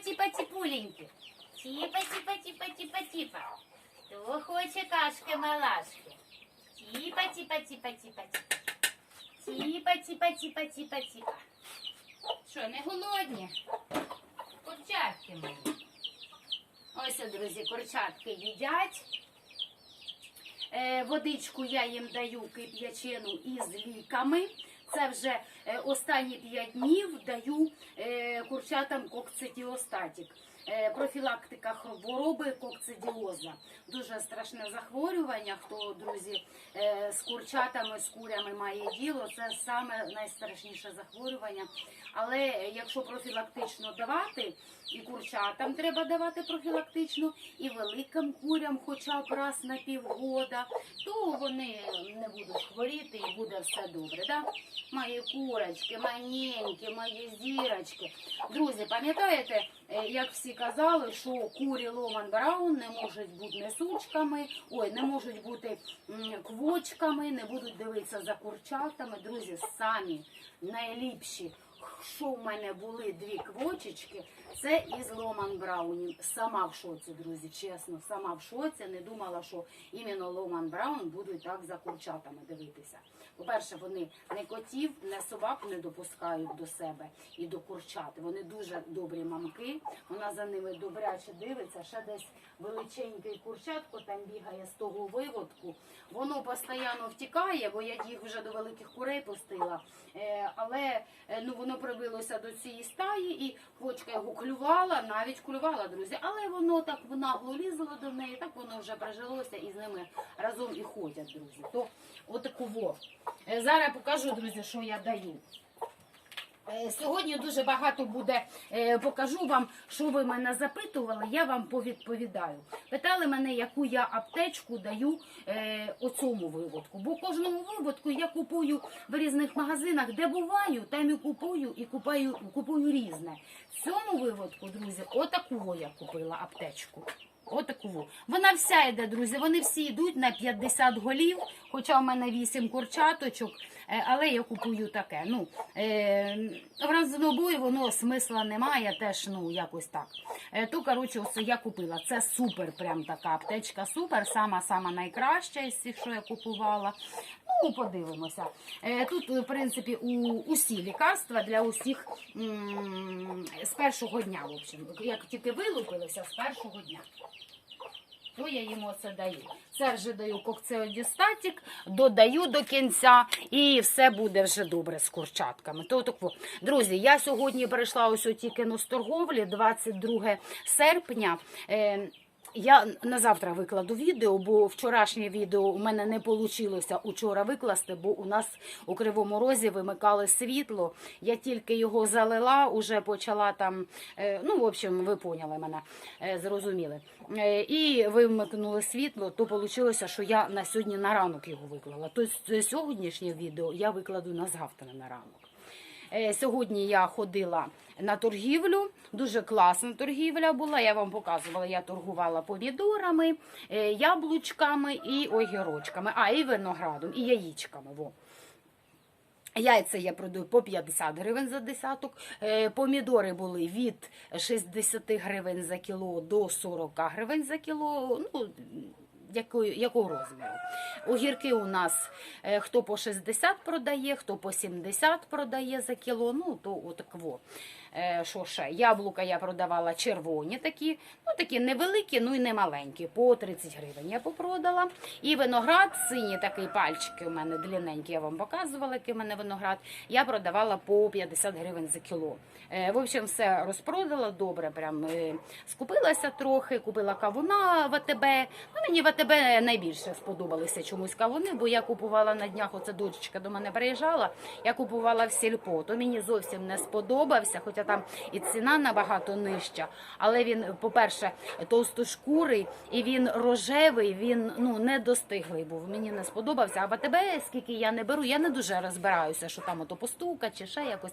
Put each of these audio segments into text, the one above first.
типа, типуленьки. Типа, типа, типа, типа. Хто хоче кашки малашки? Типа, типа, типа, типа, типа. Що, не голодні? Курчатки мої. Ось, друзі, курчатки їдять. Е, водичку я їм даю кип'ячену із ліками. Це вже останні 5 днів даю е, курчатам кокцидіостатік. Е, профілактика хвороби кокцидіоза. Дуже страшне захворювання. Хто, друзі, е, з курчатами, з курями має діло, це саме найстрашніше захворювання. Але якщо профілактично давати, і курчатам треба давати профілактично, і великим курям хоча б раз на півгода, то вони не будуть хворіти і буде все добре. Да? Мої курочки, маленькі, мої зірочки. Друзі, пам'ятаєте, як всі казали, що курі Ломан Браун не можуть бути несучками, ой, не можуть бути квочками, не будуть дивитися за курчатами. Друзі, самі найліпші. Що в мене були дві квочечки, це із Ломан Браунів. Сама в шоці, друзі, чесно, сама в шоці. Не думала, що іменно Ломан Браун будуть так за курчатами дивитися. По-перше, вони не котів, не собак не допускають до себе і до курчат. Вони дуже добрі мамки. Вона за ними добряче дивиться. Ще десь величенький курчатко там бігає з того виводку. Воно постійно втікає, бо я їх вже до великих курей пустила. Е, але е, ну воно прибилося до цієї стаї, і квочка його клювала, навіть клювала, друзі. Але воно так нагло лізло до неї, так воно вже прижилося і з ними разом і ходять, друзі. То отакого. Е, Зараз покажу, друзі, що я даю. Е, Сьогодні дуже багато буде, е, покажу вам, що ви мене запитували, я вам повідповідаю. Питали мене, яку я аптечку даю е, у цьому виводку. Бо кожному виводку я купую в різних магазинах, де буваю, там і купую, і купую, купую різне. В цьому виводку, друзі, отаку я купила аптечку. Отаку. Вона вся йде, друзі. Вони всі йдуть на 50 голів, хоча в мене 8 курчаточок, але я купую таке. Ну, е, в разнобої воно смисла немає, теж ну, якось так. Е, то, коротше, ось я купила. Це супер, прям така аптечка, супер, сама-сама найкраща із всіх, що я купувала. Ну, подивимося. Е, Тут, в принципі, усі лікарства для усіх з першого дня, в общем. Як тільки вилупилися, з першого дня. То я їм оце даю. Це вже даю кокцеодістатік, додаю до кінця, і все буде вже добре з курчатками. То тако. Друзі, я сьогодні прийшла ось тільки на торговлі, 22 серпня. Е, я на завтра викладу відео, бо вчорашнє відео у мене не вийшло учора викласти, бо у нас у Кривому Розі вимикали світло. Я тільки його залила, уже почала там. е, Ну, в общем, ви поняли мене, е, зрозуміли. Е, І вимикнули світло, то вийшло, що я на сьогодні на ранок його виклала. Тобто сьогоднішнє відео я викладу на завтра на ранок. Е, Сьогодні я ходила на торгівлю. Дуже класна торгівля була. Я вам показувала, я торгувала помідорами, е, яблучками і огірочками, а і виноградом, і яєчками. Во. Яйця я продаю по 50 гривень за десяток. Е, Помідори були від 60 гривень за кіло до 40 гривень за кіло. Ну, якої, якого розміру. Огірки у нас е, хто по 60 продає, хто по 70 продає за кіло. Ну, то отакво. Е, Що ще? Яблука я продавала червоні такі, ну такі невеликі, ну і не маленькі. По 30 гривень я попродала. І виноград, сині такий пальчики у мене длинненькі, я вам показувала, який у мене виноград. Я продавала по 50 гривень за кіло. Е, В общем, все розпродала добре. Прям е, скупилася трохи, купила кавуна в АТБ. Ну, мені в АТБ найбільше сподобалися чомусь кавуни, бо я купувала на днях. Оце дочечка до мене приїжджала. Я купувала в сільпо. То мені зовсім не сподобався, хоча там і ціна набагато нижча. Але він, по-перше, товстошкурий і він рожевий, він ну не достиглий був. Мені не сподобався. А в АТБ, скільки я не беру, я не дуже розбираюся, що там ото постука чи ще якось.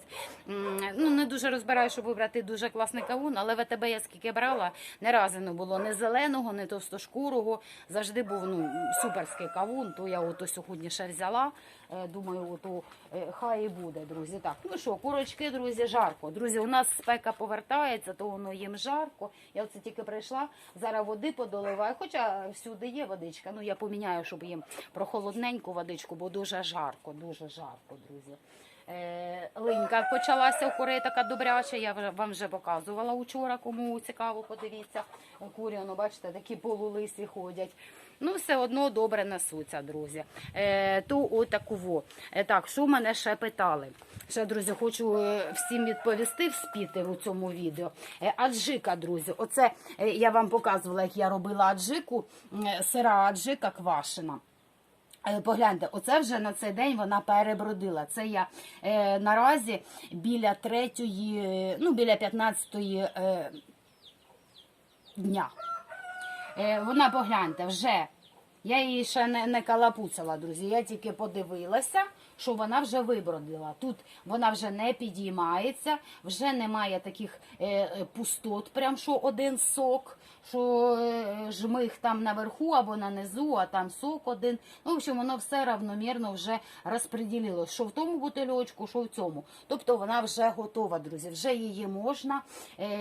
Ну не дуже розбираю, щоб вибрати дуже класний кавун. Але в АТБ я скільки брала, не разу не було ні зеленого, ні товстошкурого. Завжди був ну суперський кавун. То я ото сьогодні ще взяла. Е, Думаю, то е, хай і буде, друзі. Так, ну що, курочки, друзі, жарко. Друзі, у нас спека повертається, то воно їм жарко. Я оце тільки прийшла, зараз води подоливаю. Хоча всюди є водичка. Ну я поміняю, щоб їм прохолодненьку водичку, бо дуже жарко, дуже жарко, друзі. Е, линька почалася у курей така добряча. Я вам вже показувала учора, кому цікаво, подивіться. Курі, ну, бачите, такі полулисі ходять. Ну, все одно добре несуться, друзі. Е, то отаку во. Е, так, що мене ще питали? Ще, друзі, хочу е, всім відповісти, вспіти у цьому відео. Е, аджика, друзі, оце е, я вам показувала, як я робила аджику, м, сира аджика квашена. Е, Погляньте, оце вже на цей день вона перебродила. Це я е, наразі біля третьої, е, ну біля 15-ї е, дня. Е, вона погляньте, вже я її ще не, не калапуцала, друзі. Я тільки подивилася, що вона вже вибродила. Тут вона вже не підіймається, вже немає таких е, е, пустот, прям що один сок, що е, жмих там наверху або на низу, а там сок один. Ну, в общем, воно все равномірно вже розподілилось, що в тому бутильочку, що в цьому. Тобто вона вже готова, друзі. Вже її можна.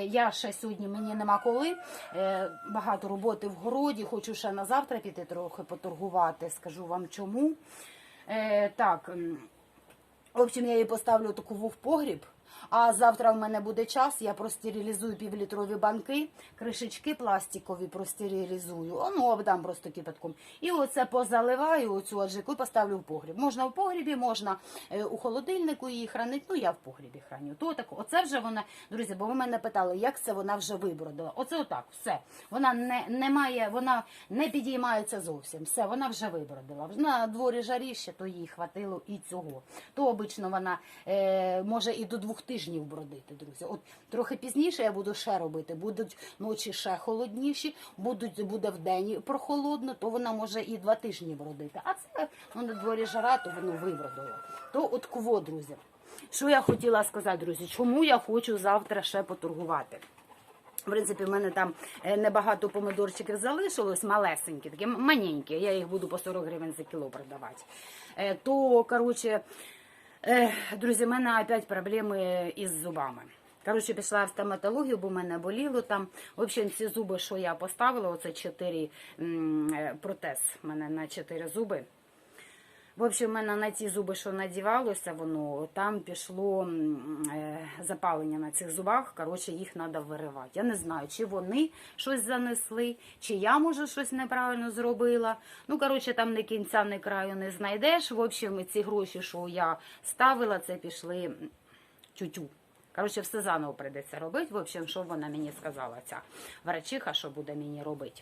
Я ще сьогодні мені нема коли. Багато роботи в городі. Хочу ще на завтра піти трохи поторгувати. Скажу вам чому. Е, так. в общем, я її поставлю таку в погріб. А завтра в мене буде час, я простерилізую півлітрові банки, кришечки пластикові простерилізую, а, ну обдам просто кипятком. І оце позаливаю оцю аджику і поставлю в погріб. Можна в погрібі, можна е, у холодильнику її хранити. Ну я в погрібі храню. То так, оце вже вона, друзі, бо ви мене питали, як це вона вже вибродила. Оце отак, все. Вона не, не має, вона не підіймається зовсім. Все, вона вже вибродила. На дворі жаріще, то їй хватило і цього. То обично вона е, може і до двох тижнів бродити, друзі. От трохи пізніше я буду ще робити. Будуть ночі ще холодніші, будуть буде вдень прохолодно, то вона може і два тижні бродити. А це ну, на дворі жара, то воно вибродило. То от кво, друзі. Що я хотіла сказати, друзі? Чому я хочу завтра ще поторгувати? В принципі, в мене там е, небагато помидорчиків залишилось, малесенькі, такі маленькі. Я їх буду по 40 гривень за кіло продавати. Е, То, коротше, друзі, в мене опять проблеми із зубами. Коротше, пішла в стоматологію, бо в мене боліло там. В общем, ці зуби, що я поставила, оце 4 протез. У мене на 4 зуби. В общем, в мене на ті зуби, що надівалося, воно там пішло е, запалення на цих зубах. Коротше, їх треба виривати. Я не знаю, чи вони щось занесли, чи я може щось неправильно зробила. Ну, коротше, там ні кінця, ні краю не знайдеш. В общем, ці гроші, що я ставила, це пішли тютю. Коротше, все заново прийдеться робити. В общем, що вона мені сказала, ця врачиха, що буде мені робити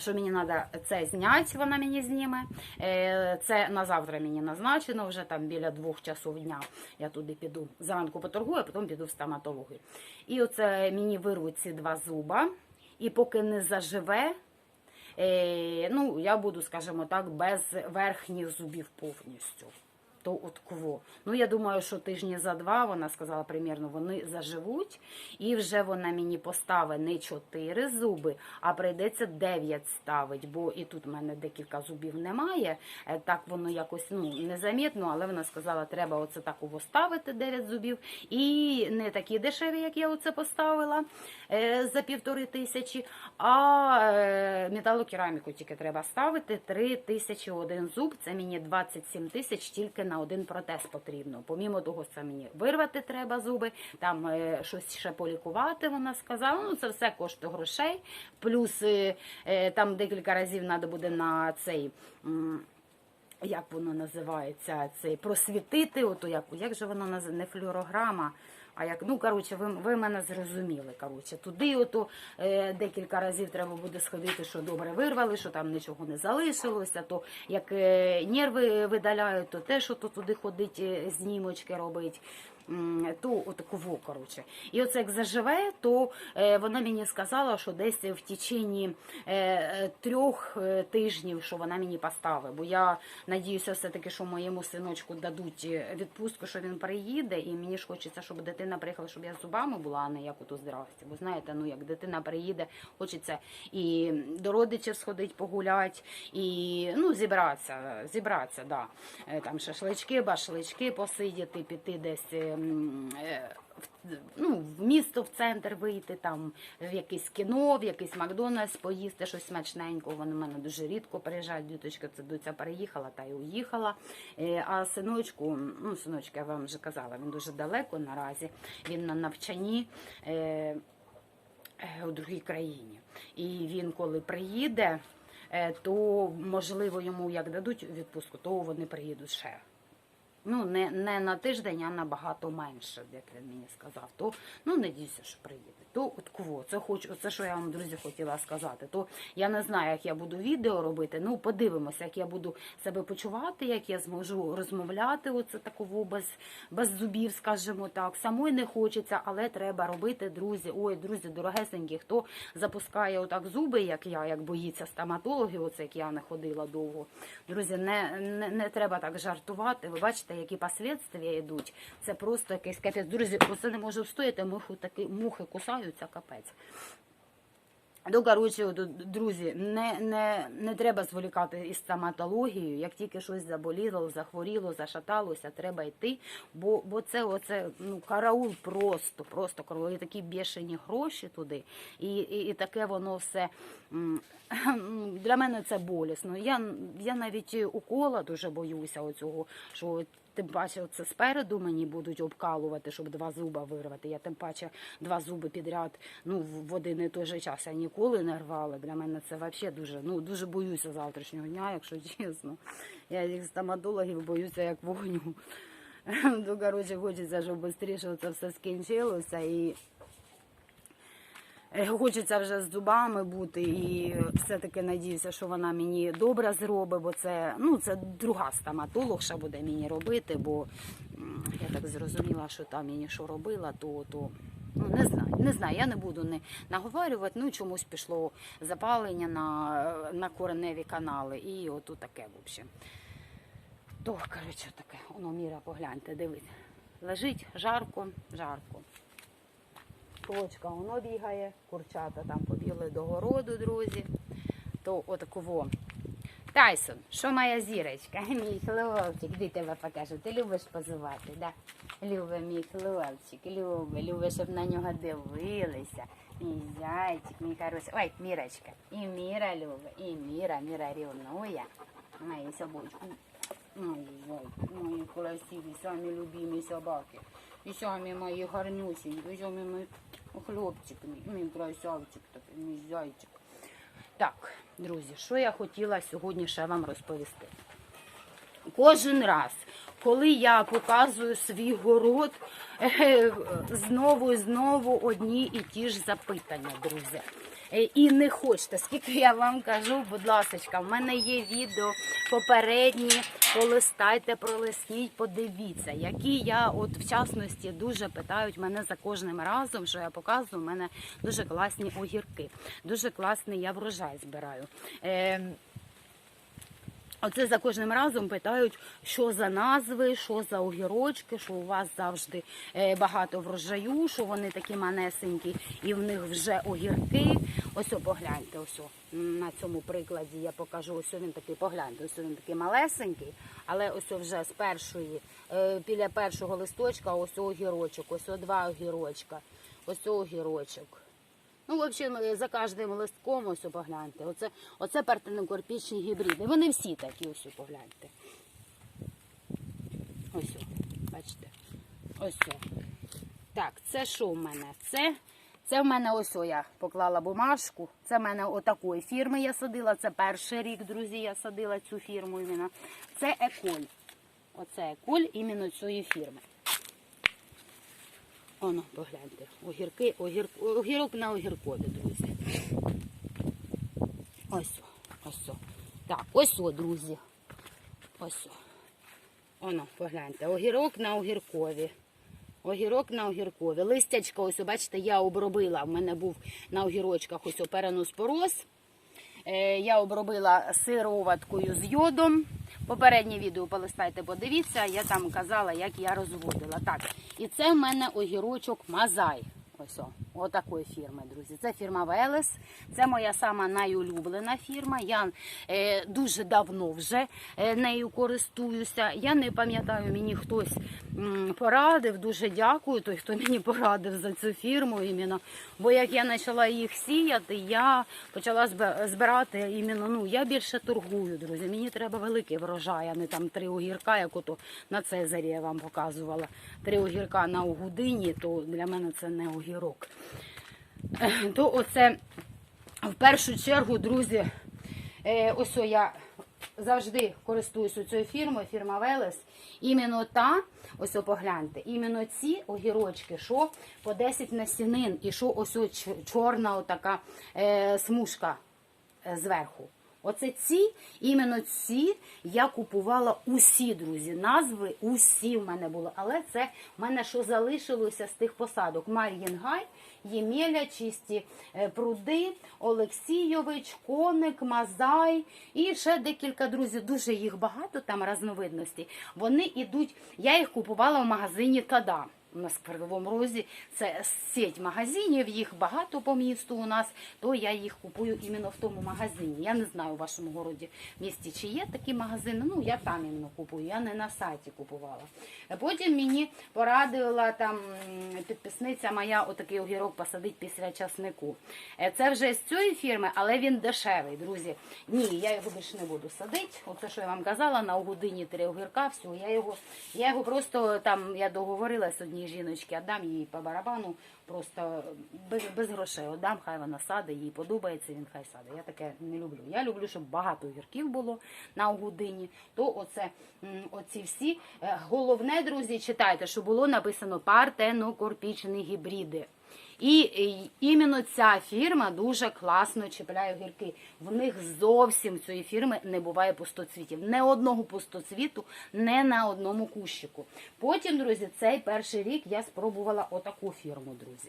що мені треба це зняти, вона мені зніме. Е, Це на завтра мені назначено, вже там біля двох часов дня я туди піду. Зранку поторгую, а потім піду в стоматологію. І оце мені вирвуть ці два зуба, і поки не заживе, е, ну, я буду, скажімо так, без верхніх зубів повністю. То от кво. Ну, я думаю, що тижні за два, вона сказала примірно, вони заживуть. І вже вона мені поставить не 4 зуби, а прийдеться 9 ставить, бо і тут в мене декілька зубів немає. Е, Так воно якось ну, незамітно, але вона сказала, треба оце так ставити 9 зубів. І не такі дешеві, як я оце поставила е, за півтори тисячі, а е, металокераміку тільки треба ставити 3 тисячі один зуб. Це мені 27 тисяч тільки на один протез потрібно. Помімо того, це мені вирвати треба зуби, там е, щось ще полікувати. Вона сказала. Ну це все коштує грошей. Плюс е, е, там декілька разів треба буде на цей. Як воно називається? Цей просвітити, ото як, як же воно називається? Не флюорограма. А як, ну коротше, ви, ви мене зрозуміли. Коротше, туди ото е, декілька разів треба буде сходити, що добре вирвали, що там нічого не залишилося. То як е, нерви видаляють, то теж ото туди ходить, е, знімочки робить. М, то отаково, коротше. І оце як заживе, то е, вона мені сказала, що десь в течение е, е, трьох тижнів, що вона мені поставить. Бо я надіюся все-таки, що моєму синочку дадуть відпустку, що він приїде, і мені ж хочеться, щоб дитина приїхала, щоб я з зубами була, а не як ото здрасті. Бо знаєте, ну як дитина приїде, хочеться і до родичів сходити погуляти, і ну, зібратися, зібратися, да. Там шашлички, башлички посидіти, піти десь. Е, Ну, в місто, в центр вийти, там в якесь кіно, в якийсь Макдональдс поїсти щось смачненького. Вони в мене дуже рідко приїжджають. Діточка, це доця переїхала та й уїхала. Е, А синочку, ну синочка, я вам вже казала, він дуже далеко наразі. Він на навчанні. Е, у другій країні. І він, коли приїде, то можливо йому як дадуть відпустку, то вони приїдуть ще. Ну, не, не на тиждень, а набагато менше, як він мені сказав. То ну надіюся, що приїде. То от кво, це хочу, це що я вам, друзі, хотіла сказати. То я не знаю, як я буду відео робити. Ну, подивимося, як я буду себе почувати, як я зможу розмовляти. Оце такого без, без зубів, скажімо так. Самої не хочеться, але треба робити, друзі. Ой, друзі, дорогесенькі, хто запускає отак зуби, як я, як боїться стоматологів, оце як я не ходила довго. Друзі, не, не, не треба так жартувати. Ви бачите, які последствия йдуть. Це просто якийсь капець. Друзі, оце не можу встояти, мухи, такі, мухи кусаються, капець. Ну, коротше, друзі, не, не, не треба зволікати із стоматологією. Як тільки щось заболіло, захворіло, зашаталося, треба йти. Бо, бо це оце, ну, караул просто, просто. І такі бешені гроші туди. І, і, і таке воно все. Для мене це болісно. Я, я навіть укола дуже боюся оцього, що Тим паче, це спереду мені будуть обкалувати, щоб два зуба вирвати. Я тим паче два зуби підряд ну, в один і той же час я ніколи не рвала. Для мене це взагалі дуже, ну, дуже боюся завтрашнього дня, якщо чесно. Я їх стоматологів боюся як вогню. Ну, коротше, хочеться, щоб швидше це все скінчилося і Хочеться вже з зубами бути, і все-таки надіюся, що вона мені добре зробить, бо це, ну, це друга стоматологша буде мені робити, бо я так зрозуміла, що там мені що робила, то, то ну, не знаю, не знаю, я не буду не наговорювати, ну чомусь пішло запалення на, на кореневі канали, і отут таке, в общем. То, коротше, таке, воно Міра, погляньте, дивіться. Лежить жарко, жарко. Квочка воно бігає, курчата там побігли до городу, друзі. То отаково. Тайсон, що моя зірочка? Мій хлопчик, де тебе покажу? Ти любиш позувати, да? Любить мій хлопчик, любить, любить, щоб на нього дивилися. Мій зайчик, мій хороший. Ой, Мірочка. І Міра любить, і Міра, Міра рівнує. Мої собачки. Мої зайки, мої красиві, самі любимі собаки. І самі мої гарнюсінькі, самі мої хлопчик, мій, мій красавчик такий, мій зайчик. Так, друзі, що я хотіла сьогодні ще вам розповісти. Кожен раз, коли я показую свій город, е, знову і знову одні і ті ж запитання, друзі. Е, І не хочете, скільки я вам кажу, будь ласка, в мене є відео попередні, полистайте, пролисніть, подивіться, які я, от в частності, дуже питають мене за кожним разом, що я показую, у мене дуже класні огірки, дуже класний я врожай збираю. Е, Оце за кожним разом питають, що за назви, що за огірочки, що у вас завжди е, багато врожаю, що вони такі манесенькі, і в них вже огірки. Ось о, погляньте, ось о, на цьому прикладі я покажу. Ось він такий, погляньте, ось він такий малесенький, але ось вже з першої, е, біля першого листочка, ось огірочок, ось о, два огірочка, ось огірочок. Ну, взагалі, за кожним листком, ось погляньте. Оце, оце партенокорпічні гібриди. Вони всі такі, ось погляньте. Ось, бачите. Ось. Так, це що в мене? Це, це в мене ось я поклала бумажку. Це в мене отакої фірми я садила. Це перший рік, друзі, я садила цю фірму. Це еколь. Оце еколь іменно цієї фірми. Оно, погляньте, огірки, огір, огірок на огіркові, друзі. Ось, ось. Так, ось, о, друзі. Ось. Оно, погляньте, огірок на огіркові. Огірок на огіркові. Листячко, ось, бачите, я обробила. В мене був на огірочках ось перенос пороз. Е, Я обробила сироваткою з йодом. Попереднє відео полистайте, подивіться. Я там казала, як я розводила. Так, і це в мене огірочок Мазай. Ось о, отакої фірми, друзі. Це фірма Велес. Це моя сама найулюблена фірма. Я е, дуже давно вже е, нею користуюся. Я не пам'ятаю, мені хтось м, порадив. Дуже дякую, той, хто мені порадив за цю фірму. Іменно. Бо як я почала їх сіяти, я почала збирати іменно. Ну я більше торгую, друзі. Мені треба великий врожай, а не там три огірка, як ото на Цезарі я вам показувала. Три огірка на огудині, то для мене це не огірок. То оце в першу чергу, друзі, е, ось я завжди користуюся цією фірмою, фірма Велес. Іменно та, ось погляньте, іменно ці огірочки, що по 10 насінин, і що ось чорна отака е, смужка е, зверху. Оце ці, іменно ці я купувала усі, друзі. Назви усі в мене були. Але це в мене що залишилося з тих посадок. Мар'їнгай, Ємеля, чисті е, пруди, Олексійович, Коник, Мазай і ще декілька друзів. Дуже їх багато там різновидностей. Вони йдуть. Я їх купувала в магазині Тада. У нас в Розі це сеть магазинів, їх багато по місту у нас, то я їх купую іменно в тому магазині. Я не знаю у вашому городі місті, чи є такі магазини. Ну, я там іменно купую, я не на сайті купувала. Потім мені порадила там підписниця моя отакий огірок посадить після часнику. Е, Це вже з цієї фірми, але він дешевий, друзі. Ні, я його більше не буду садити. Оце, що я вам казала, на годині три огірка, все, я його, я його просто там, я договорилась жіночки, а дам їй по барабану, просто без, без грошей Отдам, хай вона саде, їй подобається, він хай саде. Я таке не люблю. Я люблю, щоб багато гірків було на годині. То оце, оці всі. Е, Головне, друзі, читайте, що було написано партенокорпічні гібриди. І, іменно ця фірма дуже класно чіпляє огірки. В них зовсім цієї фірми не буває пустоцвітів. Не одного пустоцвіту, не на одному кущику. Потім, друзі, цей перший рік я спробувала отаку фірму, друзі.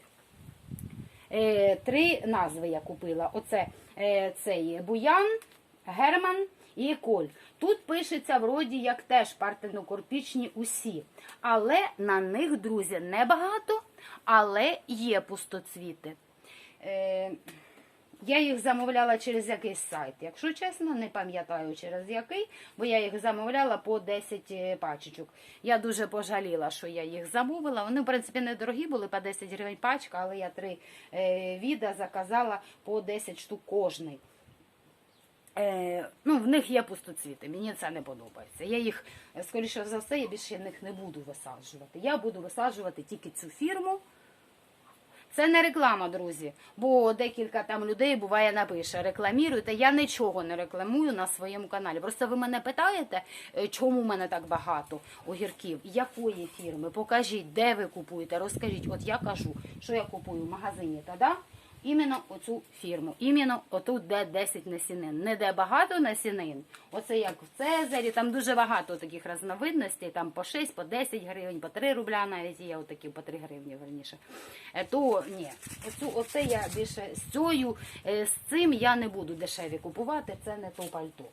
Е, три назви я купила. Оце е, цей Буян, Герман і Коль. Тут пишеться вроді як теж партенокорпічні усі. Але на них, друзі, небагато, але є пустоцвіти. Е, я їх замовляла через якийсь сайт. Якщо чесно, не пам'ятаю через який, бо я їх замовляла по 10 пачечок. Я дуже пожаліла, що я їх замовила. Вони, в принципі, недорогі були по 10 гривень пачка, але я три е, віда заказала по 10 штук кожний. Е, ну, в них є пустоцвіти, мені це не подобається. Я їх, е, скоріше за все, я більше них не буду висаджувати. Я буду висаджувати тільки цю фірму. Це не реклама, друзі, бо декілька там людей буває напише рекламіруйте. Я нічого не рекламую на своєму каналі. Просто ви мене питаєте, е, чому в мене так багато огірків, якої фірми? Покажіть, де ви купуєте, розкажіть. От я кажу, що я купую в магазині Тада. Іменно оцю фірму, іменно отут, де 10 насінин. Не де багато насінин. Оце як в Цезарі, там дуже багато таких різновидностей, там по 6, по 10 гривень, по 3 рубля навіть є отакі по 3 гривні, верніше. Е, То ні, оцю, оце я більше з цією, е, з цим я не буду дешеві купувати, це не то пальто.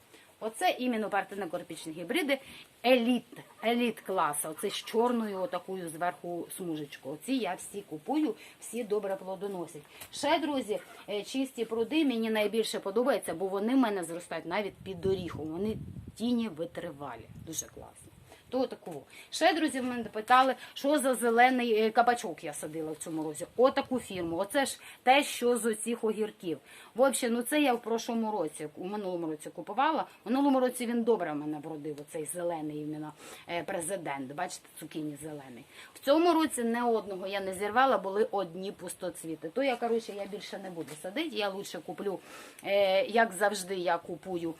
Оце іменно партинокорпічні гібриди еліт, еліт класу. Оце з чорною отакою зверху смужечкою. Оці я всі купую, всі добре плодоносять. Ще, друзі, е, чисті пруди мені найбільше подобаються, бо вони в мене зростають навіть під доріхом. Вони тіні витривалі. Дуже класно. То такого. Ще, друзі, мене питали, що за зелений е, кабачок я садила в цьому році. Отаку фірму. Оце ж те, що з оцих огірків. В общем, ну це я в прошлому році, у минулому році купувала. В минулому році він добре в мене вродив, оцей зелений іменно е, президент. Бачите, цукіні зелений. В цьому році не одного я не зірвала, були одні пустоцвіти. То я, коротше, я більше не буду садити. Я лучше куплю, е, як завжди, я купую.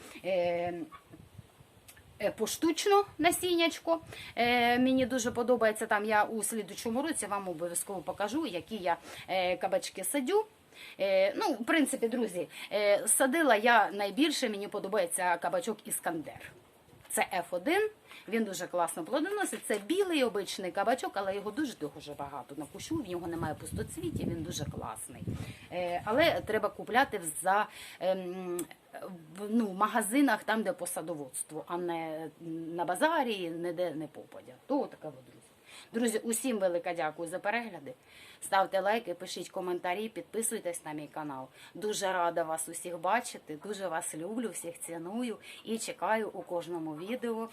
Е, поштучно насіннячко. Е, мені дуже подобається там. Я у слідучому році вам обов'язково покажу, які я е, кабачки садю. Ну, в принципі, друзі, садила я найбільше, мені подобається кабачок Іскандер. Це F1, він дуже класно плодоносить. Це білий обичний кабачок, але його дуже дуже багато на кущу, в нього немає пустоцвіті, він дуже класний. Е, але треба купляти за ну, в магазинах, там, де по садоводству, а не на базарі, не де не попадя. То от, друзі. Друзі, усім велика дякую за перегляди. Ставте лайки, пишіть коментарі, підписуйтесь на мій канал. Дуже рада вас усіх бачити. Дуже вас люблю, всіх ціную і чекаю у кожному відео